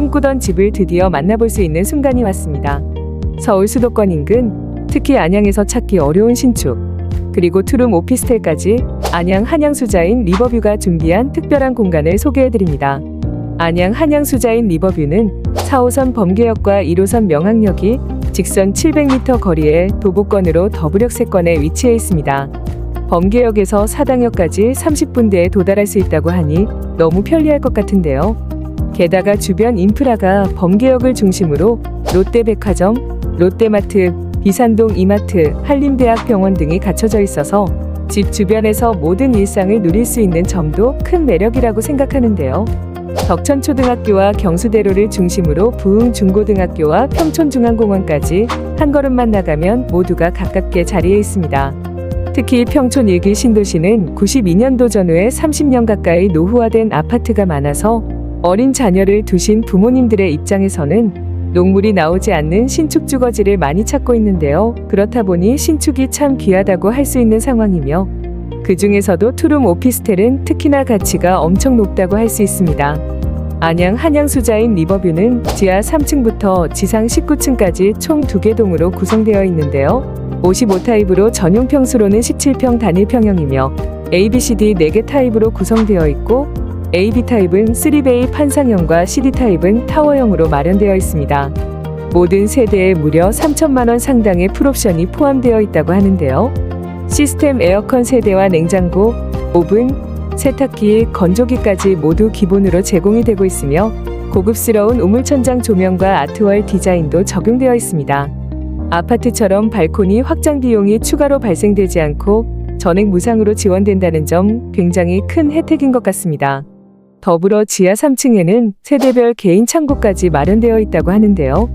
꿈꾸던 집을 드디어 만나볼 수 있는 순간이 왔습니다. 서울 수도권 인근, 특히 안양에서 찾기 어려운 신축, 그리고 투룸 오피스텔까지 안양 한양수자인 리버뷰가 준비한 특별한 공간을 소개해드립니다. 안양 한양수자인 리버뷰는 4호선 범계역과 1호선 명항역이 직선 700m 거리에 도보권으로 더블역 세권에 위치해 있습니다. 범계역에서 사당역까지 30분대에 도달할 수 있다고 하니 너무 편리할 것 같은데요. 게다가 주변 인프라가 범계역을 중심으로 롯데백화점, 롯데마트, 비산동 이마트, 한림대학병원 등이 갖춰져 있어서 집 주변에서 모든 일상을 누릴 수 있는 점도 큰 매력이라고 생각하는데요. 덕천초등학교와 경수대로를 중심으로 부흥중고등학교와 평촌중앙공원까지 한 걸음만 나가면 모두가 가깝게 자리해 있습니다. 특히 평촌 일기 신도시는 92년도 전후에 30년 가까이 노후화된 아파트가 많아서 어린 자녀를 두신 부모님들의 입장에서는 녹물이 나오지 않는 신축 주거지를 많이 찾고 있는데요. 그렇다 보니 신축이 참 귀하다고 할 수 있는 상황이며 그 중에서도 투룸 오피스텔은 특히나 가치가 엄청 높다고 할 수 있습니다. 안양 한양수자인 리버뷰는 지하 3층부터 지상 19층까지 총 2개 동으로 구성되어 있는데요. 55타입으로 전용 평수로는 17평 단일 평형이며 ABCD 4개 타입으로 구성되어 있고 AB 타입은 3베이 판상형과 CD 타입은 타워형으로 마련되어 있습니다. 모든 세대에 무려 3천만 원 상당의 풀옵션이 포함되어 있다고 하는데요. 시스템 에어컨 세대와 냉장고, 오븐, 세탁기, 건조기까지 모두 기본으로 제공이 되고 있으며 고급스러운 우물천장 조명과 아트월 디자인도 적용되어 있습니다. 아파트처럼 발코니 확장 비용이 추가로 발생되지 않고 전액 무상으로 지원된다는 점 굉장히 큰 혜택인 것 같습니다. 더불어 지하 3층에는 세대별 개인 창고까지 마련되어 있다고 하는데요.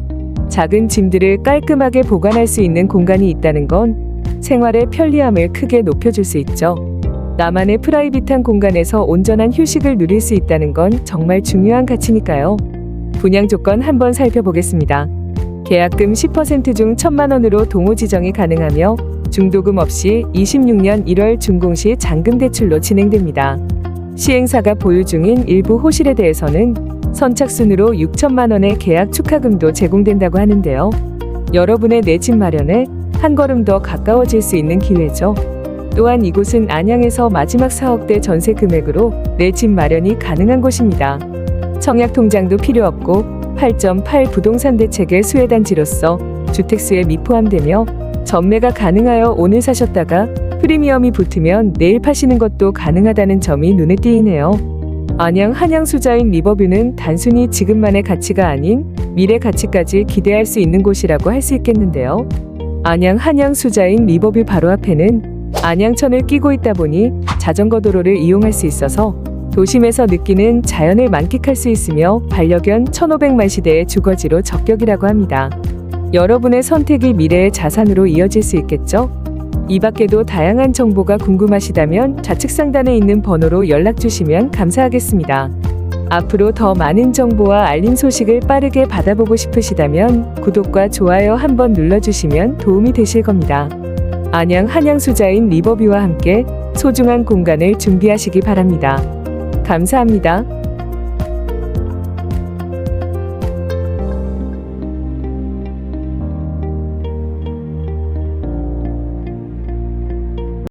작은 짐들을 깔끔하게 보관할 수 있는 공간이 있다는 건 생활의 편리함을 크게 높여줄 수 있죠. 나만의 프라이빗한 공간에서 온전한 휴식을 누릴 수 있다는 건 정말 중요한 가치니까요. 분양 조건 한번 살펴보겠습니다. 계약금 10%중 1천만 원으로 동호 지정이 가능하며 중도금 없이 26년 1월 준공시 잔금 대출로 진행됩니다. 시행사가 보유 중인 일부 호실에 대해서는 선착순으로 6천만 원의 계약 축하금도 제공된다고 하는데요. 여러분의 내 집 마련에 한 걸음 더 가까워질 수 있는 기회죠. 또한 이곳은 안양에서 마지막 4억대 전세 금액으로 내 집 마련이 가능한 곳입니다. 청약 통장도 필요 없고 8.8 부동산 대책의 수혜단지로서 주택수에 미포함되며 전매가 가능하여 오늘 사셨다가 프리미엄이 붙으면 내일 파시는 것도 가능하다는 점이 눈에 띄네요. 안양 한양수자인 리버뷰는 단순히 지금만의 가치가 아닌 미래 가치까지 기대할 수 있는 곳이라고 할 수 있겠는데요. 안양 한양수자인 리버뷰 바로 앞에는 안양천을 끼고 있다 보니 자전거 도로를 이용할 수 있어서 도심에서 느끼는 자연을 만끽할 수 있으며 반려견 1500만 시대의 주거지로 적격이라고 합니다. 여러분의 선택이 미래의 자산으로 이어질 수 있겠죠? 이 밖에도 다양한 정보가 궁금하시다면 좌측 상단에 있는 번호로 연락 주시면 감사하겠습니다. 앞으로 더 많은 정보와 알림 소식을 빠르게 받아보고 싶으시다면 구독과 좋아요 한번 눌러주시면 도움이 되실 겁니다. 안양 한양수자인 리버뷰와 함께 소중한 공간을 준비하시기 바랍니다. 감사합니다.